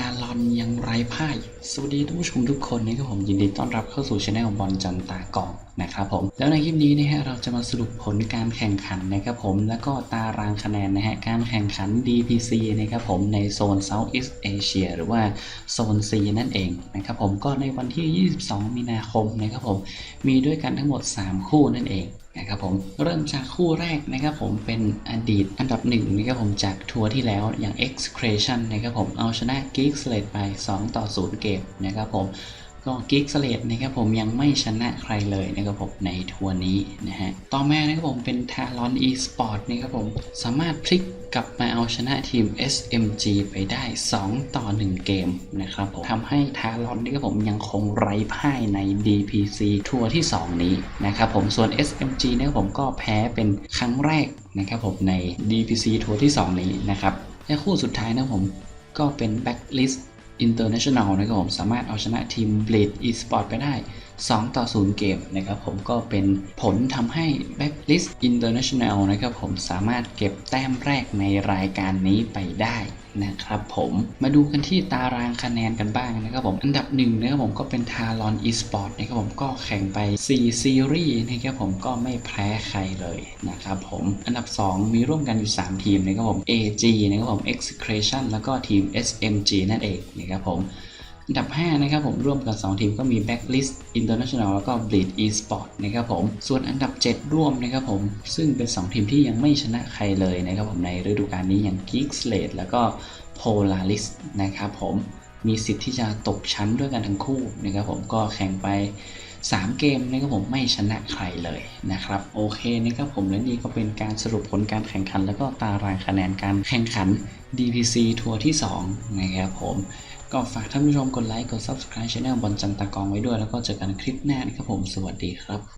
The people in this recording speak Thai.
าลอนยังไร้พ่าย สวัสดีท่านผู้ชมทุกคนนะครับผมยินดีต้อนรับเข้าสู่ช anel บอลจันตากองนะครับผมแล้วในคลิปนี้นะฮะเราจะมาสรุปผลการแข่งขันนะครับผมแล้วก็ตารางคะแนนนะฮะการแข่งขัน DPC นะครับผมในโซน Southeast Asia หรือว่าโซน C นั่นเองนะครับผมก็ในวันที่ 22 มีนาคมนะครับผมมีด้วยกันทั้งหมด 3 คู่นั่นเอง นะครับผมเริ่มจากคู่แรกนะครับผมเป็นอดีตอันดับหนึ่งนะครับผมจากทัวร์ที่แล้วอย่าง Excretion นะครับผมเอาชนะ Geek Slate ไป 2 ต่อ 0 เกมนะครับผม ก็ Geek Slate นะครับผมยังไม่ชนะใครเลยนะครับผมในทัวร์นี้นะฮะต่อมานะครับผมเป็น Talon Esport นะครับผมสามารถพลิกกลับมาเอาชนะทีม SMG ไปได้ 2 ต่อ 1 เกมนะครับผมทำให้ Talon นี่ครับผมยังคงไร้พ่ายใน DPC ทัวร์ที่ 2 นี้นะครับผมส่วน SMG นะครับผมก็แพ้เป็นครั้งแรกนะครับผมใน DPC ทัวร์ที่ 2 นี้นะครับและคู่สุดท้ายนะครับผมก็เป็น Backlist อินเตอร์เนชั่นแนลนะครับผมสามารถเอาชนะทีมบลิดอีสปอร์ตไปได้ 2 ต่อ 0 เกมนะครับผมก็เป็นผลทำให้ Backlist International นะครับผมสามารถเก็บแต้มแรกในรายการนี้ไปได้นะครับผมมาดูกันที่ตารางคะแนนกันบ้างนะครับผมอันดับหนึ่งนะครับผมก็เป็น Talon Esport นะครับผมก็แข่งไป 4 ซีรีส์นะครับผมก็ไม่แพ้ใครเลยนะครับผมอันดับ 2 มีร่วมกันอยู่ 3 ทีมนะครับผม AG นะครับผม Execration แล้วก็ทีม SMG นั่นเองนะครับผม อันดับ 5 นะครับผมร่วมกัน2ทีมก็มี Backlist International แล้วก็ Bleed Esport นะครับผม ส่วนอันดับ 7 ร่วมนะครับผม ซึ่งเป็น 2 ทีมที่ยังไม่ชนะใครเลยนะครับผมในฤดูกาลนี้อย่าง Geek Slate แล้วก็ Polaris นะครับผมมีสิทธิ์ที่จะตกชั้นด้วยกันทั้งคู่นะครับผมก็แข่งไป 3 เกมนะครับผมไม่ชนะใครเลยนะครับโอเคนะครับผมและนี่ก็เป็นการสรุปผลการแข่งขัน แล้วก็ตารางคะแนนการแข่งขัน DPC ทัวร์ที่2นะครับผม ก็ฝากท่านผู้ชมกดไลค์ กด Subscribe Channel บอลจันตะกองไว้ด้วย แล้วก็เจอกันคลิปหน้านะครับผม สวัสดีครับ